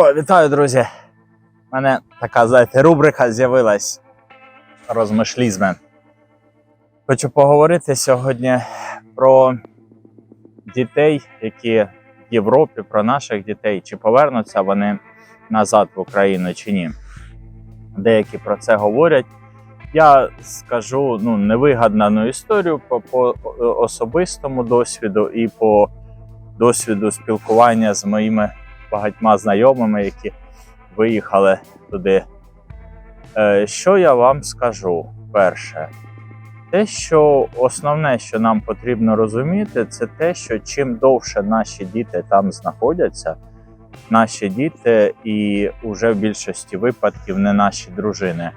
О, вітаю, друзі! У мене така, знаєте, рубрика з'явилась розмишлізми. Хочу поговорити сьогодні про дітей, які в Європі, про наших дітей, чи повернуться вони назад в Україну чи ні. Деякі про це говорять. Я скажу ну, невигадану історію по, по особистому досвіду і по досвіду спілкування з моїми багатьма знайомими, які виїхали туди. Е, Що я вам скажу? Перше, те, що основне, що нам потрібно розуміти, це те, що чим довше наші діти там знаходяться, наші діти і вже в більшості випадків не наші дружини,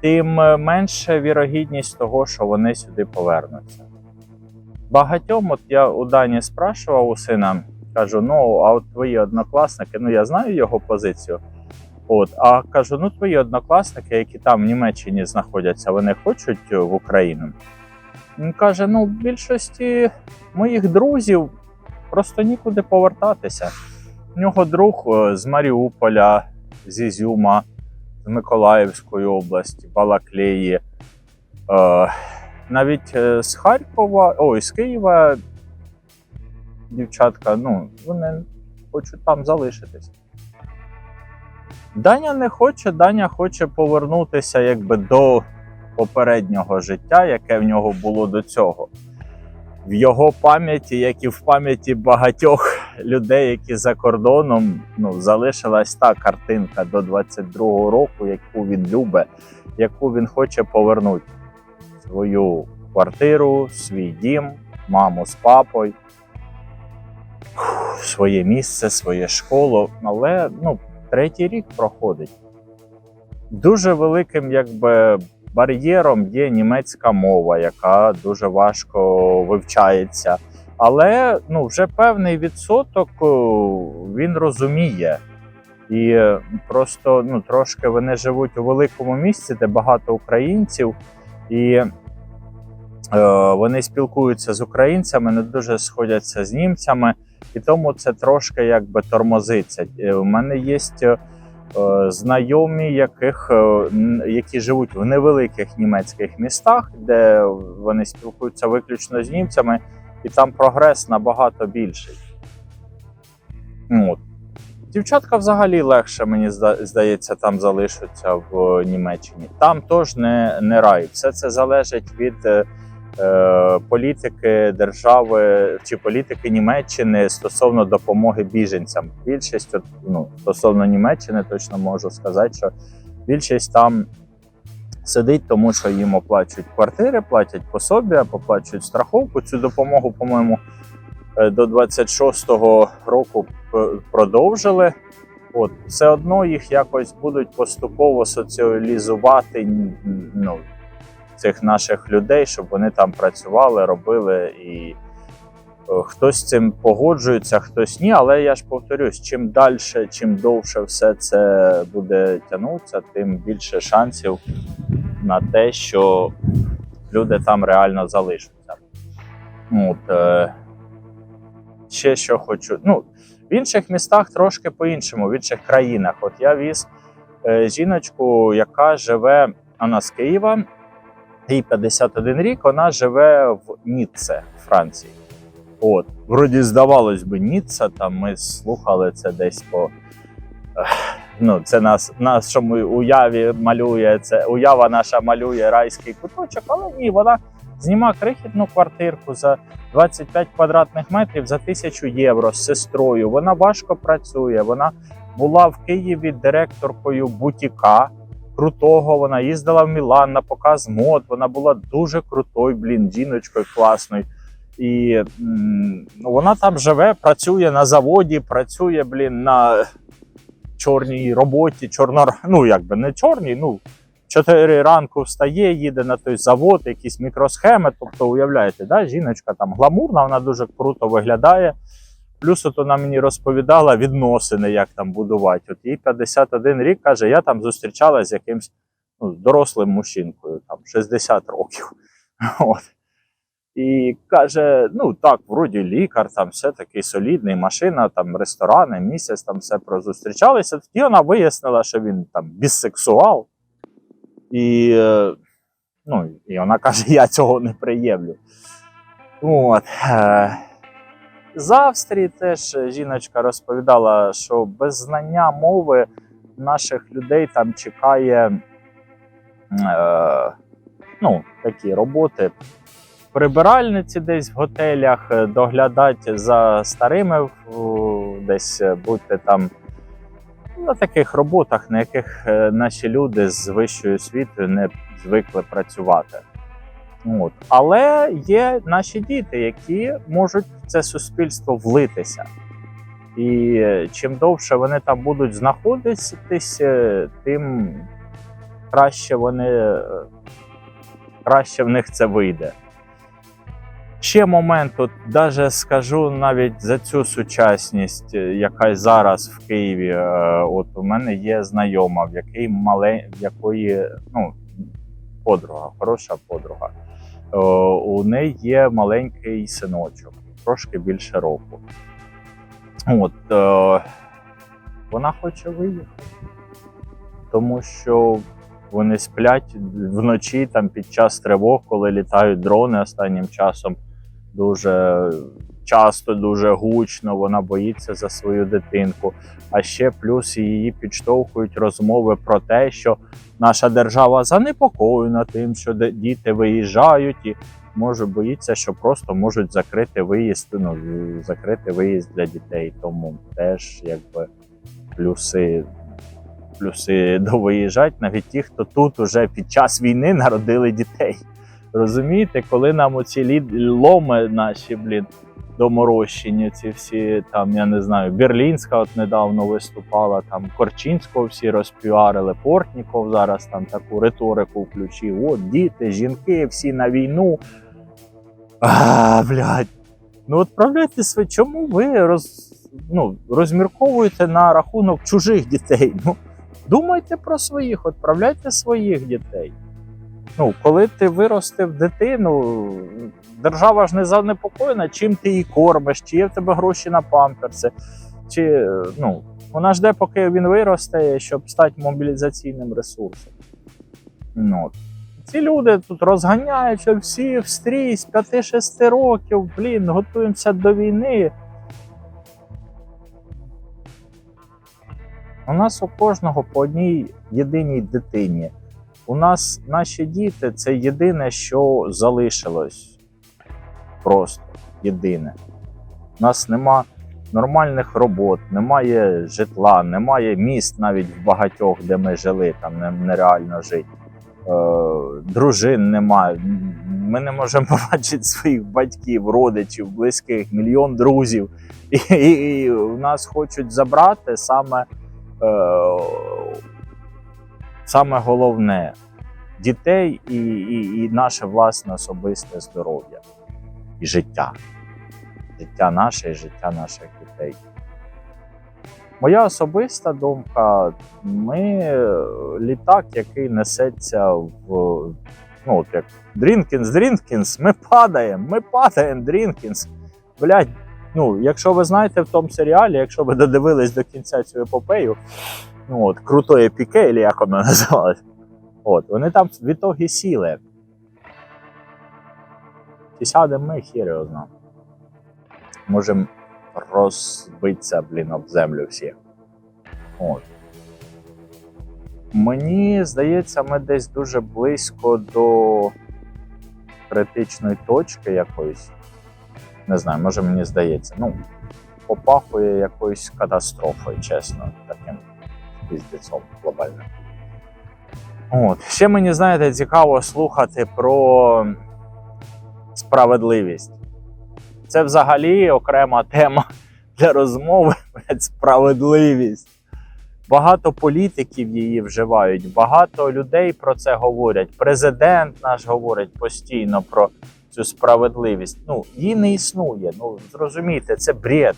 тим е, менше вірогідність того, що вони сюди повернуться. Багатьом, от я у Дані спрашував у сина, кажу: ну, а от твої однокласники, ну я знаю його позицію. От, а кажу, ну твої однокласники, які там в Німеччині знаходяться, вони хочуть в Україну. Він каже: ну, в більшості моїх друзів просто нікуди повертатися. У нього друг е, з Маріуполя, з Ізюма, з Миколаївської області, Балаклеї. Е, навіть е, з Харкова, ой, з Києва дівчатка, ну, вони хочуть там залишитись. Даня не хоче, Даня хоче повернутися якби до попереднього життя, яке в нього було до цього. В його пам'яті, як і в пам'яті багатьох людей, які за кордоном, ну, залишилась та картинка до 22-го року, яку він любить, яку він хоче повернути. Свою квартиру, свій дім, маму з папою, своє місце, своє школу. Але ну, третій рік проходить. Дуже великим якби, бар'єром є німецька мова, яка дуже важко вивчається. Але ну, вже певний відсоток він розуміє. І е, просто ну, трошки вони живуть у великому місці, де багато українців, і е, вони спілкуються з українцями, не дуже сходяться з німцями, і тому це трошки якби тормозиться. Е, У мене є е, знайомі, яких, е, які живуть в невеликих німецьких містах, де вони спілкуються виключно з німцями, і там прогрес набагато більший. От. Дівчатка взагалі легше, мені зда- здається, там залишаться в Німеччині. Там теж не, не рай. Все це залежить від е, е, політики держави чи політики Німеччини стосовно допомоги біженцям. Більшість, ну, стосовно Німеччини, точно можу сказати, що більшість там сидить, тому що їм оплачують квартири, платять пособія, поплачують страховку. Цю допомогу, по-моєму, е, до 26-го року п- продовжили. От, все одно їх якось будуть поступово соціалізувати ну, цих наших людей, щоб вони там працювали, робили і. е, Хтось з цим погоджується, хтось ні. Але я ж повторюсь, чим далі, чим довше все це буде тягнутися, тим більше шансів на те, що люди там реально залишаться. От, е, ще що хочу. Ну, в інших містах трошки по-іншому, в інших країнах. От я віз е, жіночку, яка живе, вона з Києва, їй 51 рік, вона живе в Ніцце, Франції. От, вроді, здавалось би, Ніцце, там ми слухали це десь по. Ну, це нас, ми уяві малює, це уява наша малює райський куточок, але ні, вона зніма крихітну квартирку за 25 квадратних метрів за тисячу євро з сестрою. Вона важко працює. Вона була в Києві директоркою бутіка. Крутого, вона їздила в Мілан на показ мод. Вона була дуже крутою, блін, жіночкою класною. І ну, вона там живе, працює на заводі, працює, блін, на чорній роботі, чорно, ну якби не чорній, ну 4 ранку встає, їде на той завод, якісь мікросхеми. Тобто, уявляєте, да, жіночка там гламурна, вона дуже круто виглядає. Плюс от вона мені розповідала відносини, як там будувати. От їй 51 рік каже, я там зустрічалася з якимсь ну, дорослим мужчинкою, там 60 років. От. І каже: ну так, вроді лікар, там все такий солідний, машина, там ресторани, місяць, там все прозустрічалися. Тоді вона вияснила, що він там біссексуал. І, е, ну, і вона каже: я цього не приємлю. От. Е, З Австрії теж жіночка розповідала, що без знання мови наших людей там чекає е, ну, такі роботи. Прибиральниці десь в готелях, е, доглядати за старими, десь е, бути там на таких роботах, на яких е, наші люди з вищою освітою не звикли працювати. От. Але є наші діти, які можуть в це суспільство влитися. І чим довше вони там будуть знаходитись, е, тим краще вони е, краще в них це вийде. Ще момент, от даже скажу навіть за цю сучасність, е, яка зараз в Києві. От у мене є знайома, в якій мале, в якої ну, подруга, хороша подруга. Е, У неї є маленький синочок, трошки більше року. От, е, вона хоче виїхати, тому що вони сплять вночі там під час тривог, коли літають дрони останнім часом дуже часто, дуже гучно. Вона боїться за свою дитинку. А ще плюс її підштовхують розмови про те, що наша держава занепокоєна тим, що діти виїжджають і може боїться, що просто можуть закрити виїзд, ну закрити виїзд для дітей. Тому теж якби плюси. Плюси довиїжджать навіть ті, хто тут уже під час війни народили дітей. Розумієте, коли нам оці ломи наші, блін, доморощені, ці всі там, я не знаю, Берлінська от недавно виступала, там Корчинського всі розпіарили, Портніков зараз там таку риторику включив. От діти, жінки, всі на війну. А, блядь. Ну відправляйте свої. Чому ви роз, ну, розмірковуєте на рахунок чужих дітей? Ну, думайте про своїх, відправляйте своїх дітей. Ну, коли ти виростив дитину, держава ж не занепокоєна, чим ти її кормиш, чи є в тебе гроші на памперси, чи е, ну, вона жде, поки він виросте, щоб стати мобілізаційним ресурсом. Ну, ці люди тут розганяються всі в стрій з 5-6 років, блін, готуємося до війни. У нас у кожного по одній єдиній дитині. У нас наші діти це єдине, що залишилось. Просто єдине. У нас нема нормальних робот, немає житла, немає міст навіть в багатьох, де ми жили, там нереально жити. Е, дружин немає. Ми не можемо побачити своїх батьків, родичів, близьких, мільйон друзів. І, і, і у нас хочуть забрати саме, е, саме головне дітей і, і, і наше власне особисте здоров'я і життя. Життя наше і життя наших дітей. Моя особиста думка: ми літак, який несеться в. Ну, от як Дрінкінс, Дрінкінс, ми падаємо, ми падаємо, Дрінкінс. Блять, ну, якщо ви знаєте в тому серіалі, якщо ви додивились до кінця цю епопею, ну от, крутої піке, або як воно називалось, от, вони там в ітогі сіли. Чи сядемо ми, хір. Можемо розбитися, блін, об землю всі. От. Мені здається, ми десь дуже близько до критичної точки якоїсь. Не знаю, може мені здається. Ну, попахує якоюсь катастрофою, чесно, таким піздецом глобальним. От. Ще мені, знаєте, цікаво слухати про справедливість. Це взагалі окрема тема для розмови. блядь, Справедливість. Багато політиків її вживають, багато людей про це говорять. Президент наш говорить постійно про цю справедливість. Ну, її не існує. Ну, зрозумійте, це бред.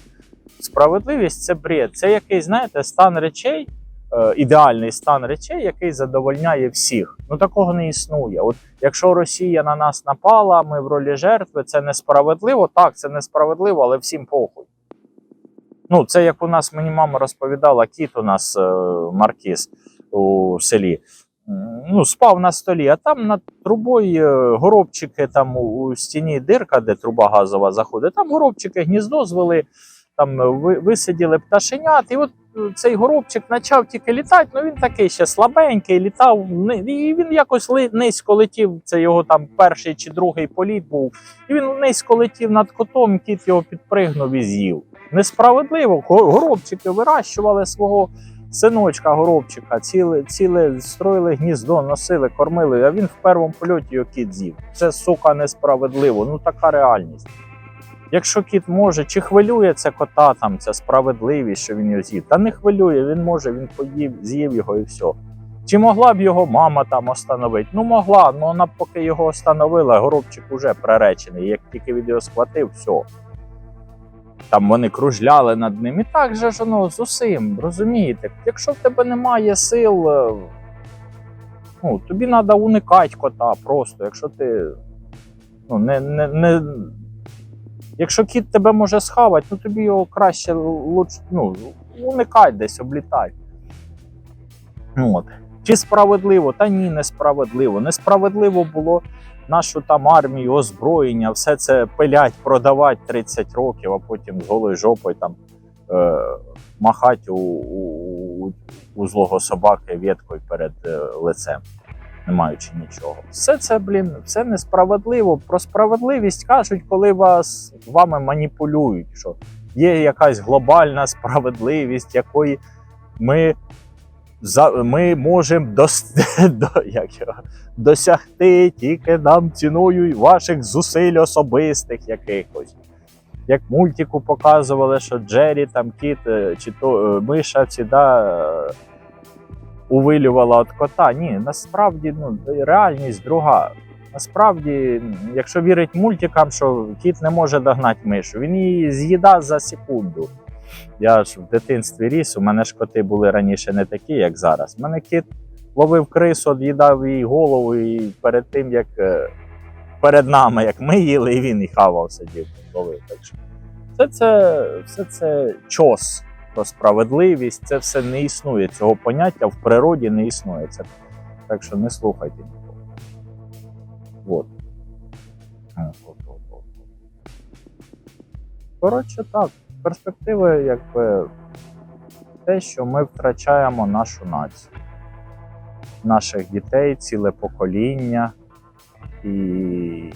Справедливість це бред. Це якийсь, знаєте, стан речей, е, ідеальний стан речей, який задовольняє всіх. Ну такого не існує. От якщо Росія на нас напала, ми в ролі жертви, це несправедливо. Так, це несправедливо, але всім похуй. Ну, це як у нас мені мама розповідала, кіт у нас е, Маркіз у селі. Ну, спав на столі, а там над трубою горобчики, там у, стіні дирка, де труба газова заходить, там горобчики гніздо звели, там висиділи пташенят, і от е, цей горобчик почав тільки літати, ну він такий ще слабенький, літав, і він якось низько летів, це його там перший чи другий політ був, і він низько летів над котом, кіт його підпригнув і з'їв. Несправедливо, Го- горобчики вирощували свого синочка горобчика, ціле, ціле строїли гніздо, носили, кормили, а він в першому польоті його кіт з'їв. Це сука несправедливо. Ну така реальність. Якщо кіт може, чи хвилює це кота, там ця справедливість, що він його з'їв? Та не хвилює, він може, він поїв, з'їв його і все. Чи могла б його мама там остановити? Ну могла, але вона поки його остановила, горобчик уже приречений. Як тільки він його схватив, все. Там вони кружляли над ним. І так же ж воно з усім, розумієте? Якщо в тебе немає сил, е, ну, тобі треба уникати кота просто. Якщо ти. Ну, не, не, не, якщо кіт тебе може схавати, ну тобі його краще ну, уникай десь, облітай. Ну, От. Чи справедливо? Та ні, несправедливо. Несправедливо було нашу там армію, озброєння, все це пилять, продавати 30 років, а потім з голою жопою там е, махати у, у, у, злого собаки веткою перед е, лицем, не маючи нічого. Все це, блін, все несправедливо. Про справедливість кажуть, коли вас вами маніпулюють, що є якась глобальна справедливість, якої ми. Ми можемо дос, до, як його, досягти тільки нам ціною ваших зусиль особистих якихось. Як мультику показували, що Джері, там кіт е, чи то е, миша всіда е, увилювала від кота. Ні, насправді ну, реальність друга. Насправді, якщо вірить мультикам, що кіт не може догнати мишу, він її з'їда за секунду. Я ж в дитинстві ріс, у мене ж коти були раніше не такі, як зараз. У мене кіт ловив крису, від'їдав їй голову, і перед тим, як е, перед нами, як ми їли, і він і хавав, сидів, ловив. Так що все це, все це чос про справедливість, це все не існує. Цього поняття в природі не існує. Це, так що не слухайте нікого. Е, от, от. Коротше, так перспективи, якби те, що ми втрачаємо нашу націю, наших дітей, ціле покоління, і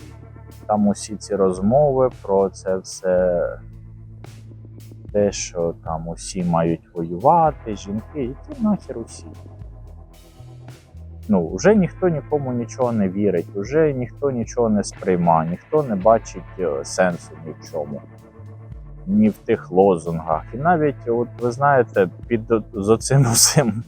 там усі ці розмови про це все, те, що там усі мають воювати, жінки, які нахер усі. Ну, вже ніхто нікому нічого не вірить, вже ніхто нічого не сприймає, ніхто не бачить е, сенсу ні в чому ні в тих лозунгах. І навіть, от ви знаєте, під з оцим усім,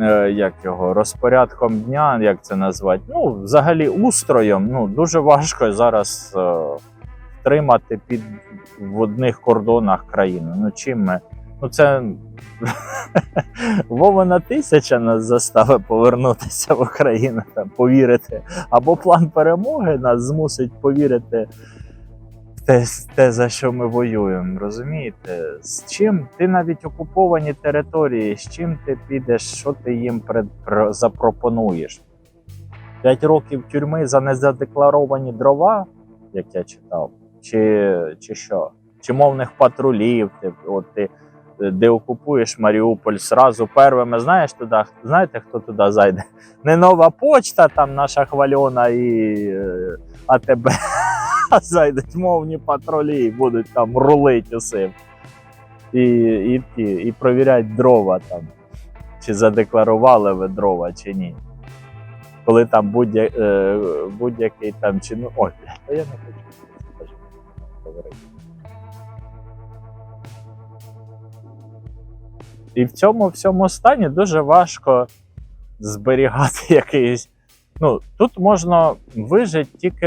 е, як його, розпорядком дня, як це назвати, ну, взагалі устроєм, ну, дуже важко зараз е, втримати під в одних кордонах країну. Ну, чим ми. Ну, це Вовина тисяча нас заставить повернутися в Україну, там, повірити. Або план перемоги нас змусить повірити те, те, за що ми воюємо, розумієте? З чим ти навіть окуповані території, з чим ти підеш, що ти їм пред, про- запропонуєш? П'ять років тюрми за незадекларовані дрова, як я читав, чи, чи що? Чи мовних патрулів, ти, от ти е, де окупуєш Маріуполь, зразу первими знаєш туди, знаєте, хто туди зайде? Не нова почта, там наша хвальона і е, АТБ зайдуть мовні патрулі і будуть там рулить усім. І, і, і, і провіряти дрова там, чи задекларували ви дрова, чи ні. Коли там е, будь-який там чи ну. Ой, я не хочу говорити. І в цьому всьому стані дуже важко зберігати якийсь. Ну, тут можна вижити тільки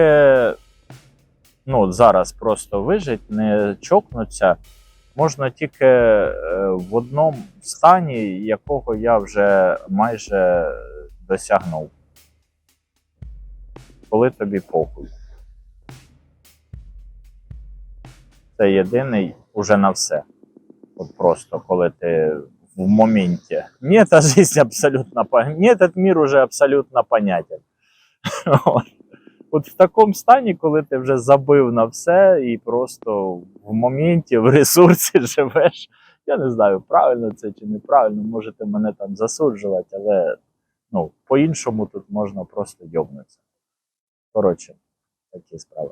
ну, зараз просто вижити, не чокнуться можна тільки е, в одному стані, якого я вже майже досягнув. Коли тобі похуй. Це єдиний уже на все. От просто коли ти в моменті. Мне эта жизнь абсолютно Мне этот мир уже абсолютно понятен. От. В такому стані, коли ти вже забив на все і просто в моменті, в ресурсі живеш. Я не знаю, правильно це чи неправильно, можете мене там засуджувати, але ну, по-іншому тут можна просто йобнутися. Коротше, такі справи.